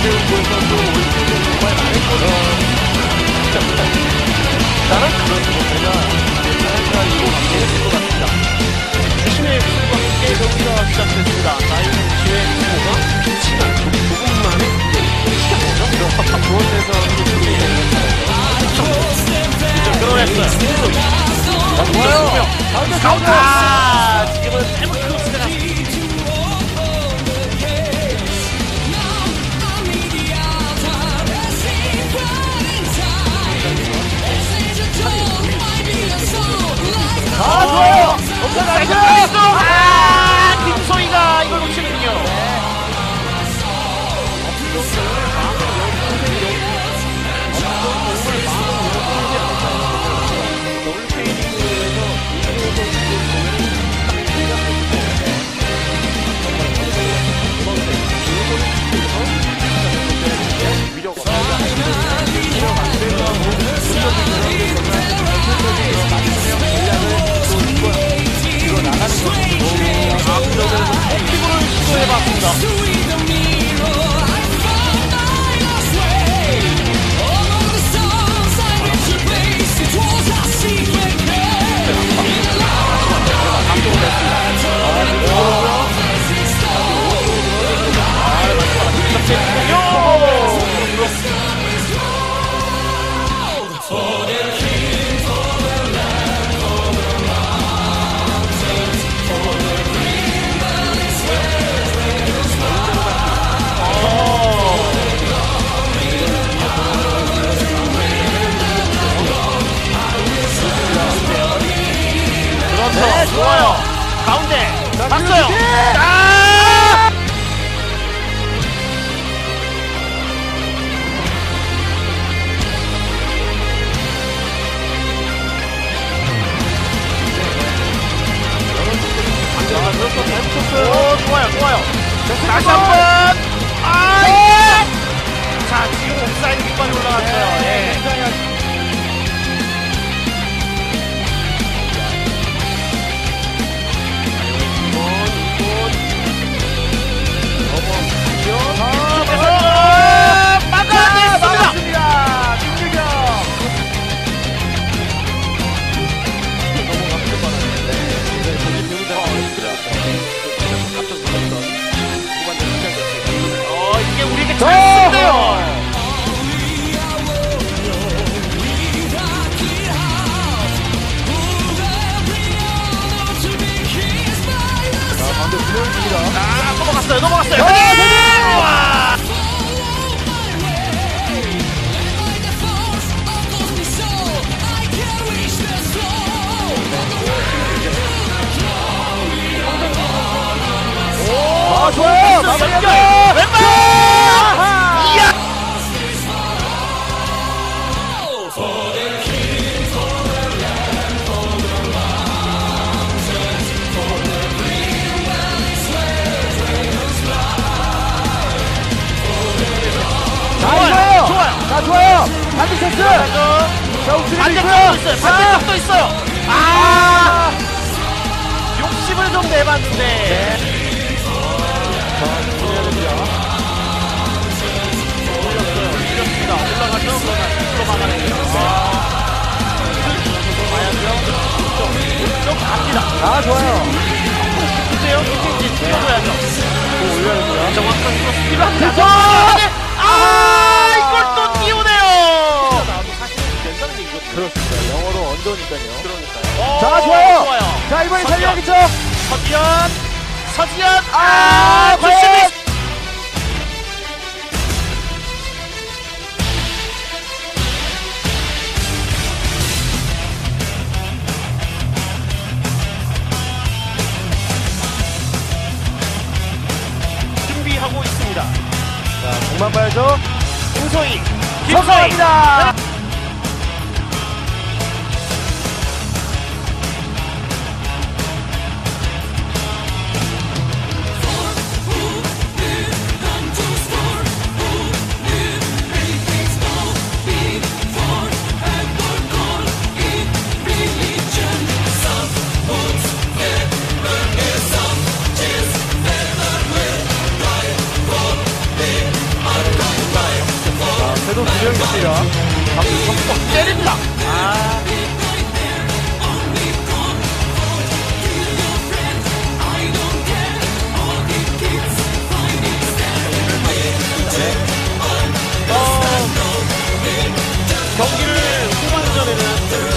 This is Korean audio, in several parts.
정말 많은 나는 그렇지 못해가 사회가 이고 관계를 것 같습니다. 주심의 구속과 함께 경기가 시작됐습니다. 나이는 지의 구호가 빛이 않고 조금만의 시작이죠. 무엇에서 이쪽 끌어냈어요. 좋아요. 가운데 가운데. 아, 지금은 잘못 크로스 좋아요. 가운데. 봤어요. 아! 오, 좋아요, 좋아요. 다시 한 번. 아, 예! 자, 지금 옵사이드 깃발이 올라갔어요. 아, 좋아요. 연결! 마무리하세요. 왼발! 이야! 자, 좋아요. 좋아요. 좋아요. 자, 좋아요. 반대 체스. 자, 반대쪽도 있어요. 반대쪽도 있어요. 아! 욕심을 좀 내봤는데. 아, 좋아요. 보세요. 이제 뛰어줘야죠. 올려야 됩니다. 정확한 크로스 필요합니다. 됐어! 아, 이걸 또 띄우네요. 그렇습니다. 영어로 언더니까요. 그러니까요. 자, 좋아요. 좋아요. 자, 이번에. 살려야겠죠? 서지현, 서지현. 아, 아! 좋습니다. 자, 공만 봐야죠. 김소희, 김소희. 성공합니다. 때립니다. 아, 경기를 후반전에는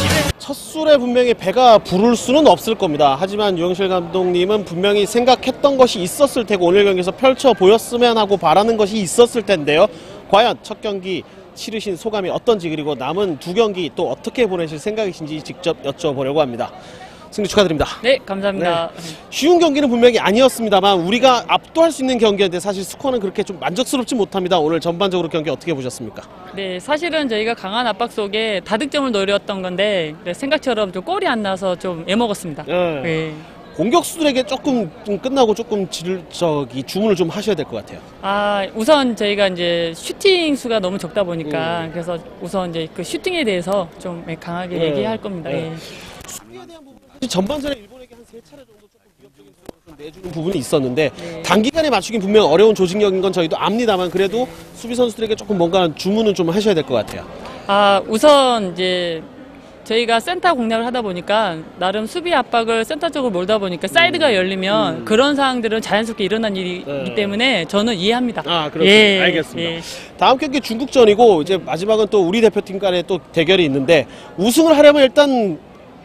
기회 첫 술에 분명히 배가 부를 수는 없을 겁니다. 하지만 유영실 감독님은 분명히 생각했던 것이 있었을 테고 오늘 경기에서 펼쳐 보였으면 하고 바라는 것이 있었을 텐데요. 과연 첫 경기 치르신 소감이 어떤지 그리고 남은 두 경기 또 어떻게 보내실 생각이신지 직접 여쭤보려고 합니다. 승리 축하드립니다. 네, 감사합니다. 쉬운 경기는 분명히 아니었습니다만 우리가 압도할 수 있는 경기였는데 사실 스코어는 그렇게 좀 만족스럽지 못합니다. 오늘 전반적으로 경기 어떻게 보셨습니까? 네, 사실은 저희가 강한 압박 속에 다득점을 노렸던 건데 네, 생각처럼 좀 골이 안 나서 좀 애먹었습니다. 예. 네. 공격수들에게 조금 좀 끝나고 조금 질, 저기 주문을 좀 하셔야 될 것 같아요. 아, 우선 저희가 이제 슈팅 수가 너무 적다 보니까 음. 그래서 우선 이제 그 슈팅에 대해서 좀 네, 강하게 네. 얘기할 겁니다. 네. 예. 사실 전반전에 일본에게 한 세 차례 정도 조금 위협적인 수를 좀 내주는 부분이 있었는데 네. 단기간에 맞추긴 분명 어려운 조직력인 건 저희도 압니다만 그래도 수비 선수들에게 조금 뭔가 주문은 좀 하셔야 될 것 같아요. 아, 우선 이제 저희가 센터 공략을 하다 보니까 나름 수비 압박을 센터 쪽으로 몰다 보니까 사이드가 열리면 그런 상황들은 자연스럽게 일어난 일이기 음. 네. 때문에 저는 이해합니다. 아, 그렇군요. 알겠습니다. 예. 다음 경기 중국전이고 이제 마지막은 또 우리 대표팀 간의 또 대결이 있는데 우승을 하려면 일단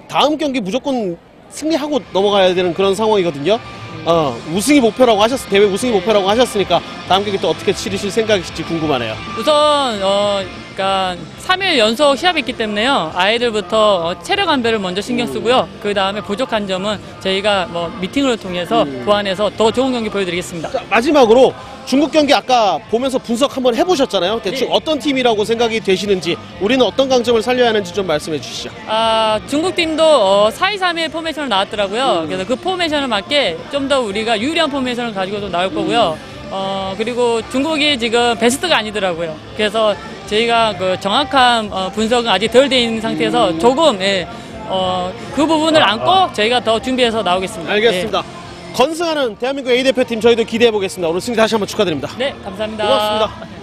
다음 경기 무조건 승리하고 넘어가야 되는 그런 상황이거든요. 어, 우승이 목표라고 하셨 대회 우승이 목표라고 하셨으니까 다음 경기 또 어떻게 치르실 생각이실지 궁금하네요. 우선 어 그러니까 3일 연속 시합이 있기 때문에요. 아이들부터 어, 체력 안배를 먼저 신경 쓰고요. 그 다음에 부족한 점은 저희가 뭐 미팅을 통해서 보완해서 더 좋은 경기 보여드리겠습니다. 자, 마지막으로 중국 경기 아까 보면서 분석 한번 해보셨잖아요. 대충 네. 어떤 팀이라고 생각이 되시는지 우리는 어떤 강점을 살려야 하는지 좀 말씀해 주시죠. 아 중국 팀도 어, 4-2-3-1 포메이션을 나왔더라고요. 그래서 그 포메이션을 맞게 좀 더 우리가 유리한 포메이션을 가지고 도 나올 거고요. 어 그리고 중국이 지금 베스트가 아니더라고요. 그래서 저희가 그 정확한 어, 분석은 아직 덜 돼 있는 상태에서 조금 예, 어, 그 부분을 안고 저희가 더 준비해서 나오겠습니다. 알겠습니다. 건승하는 대한민국 A 대표팀 저희도 기대해 보겠습니다. 오늘 승리 다시 한번 축하드립니다. 예. 네, 감사합니다. 고맙습니다.